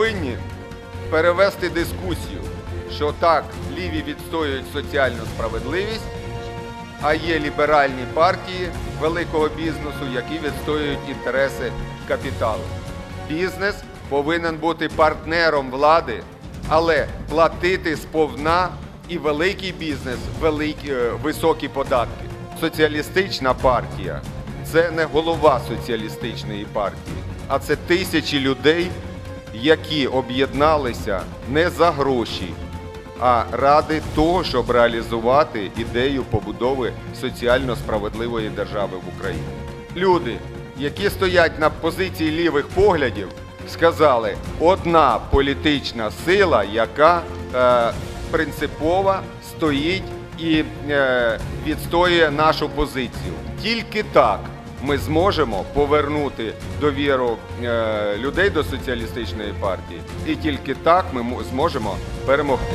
повинні перевести дискусію, що так, ліві відстоюють соціальну справедливість, а є ліберальні партії великого бізнесу, які відстоюють інтереси капіталу. Бізнес повинен бути партнером влади, але платити сповна і великий бізнес великі, е, високі податки. Соціалістична партія це не голова соціалістичної партії, а це тисячі людей, які об'єдналися не за гроші, а ради того, щоб реалізувати ідею побудови соціально справедливої держави в Україні. Люди, які стоять на позиції лівих поглядів, сказали, одна політична сила, яка е, принципово стоїть і е, відстоює нашу позицію. Тільки так ми зможемо повернути довіру е, людей до соціалістичної партії, і тільки так ми зможемо перемогти.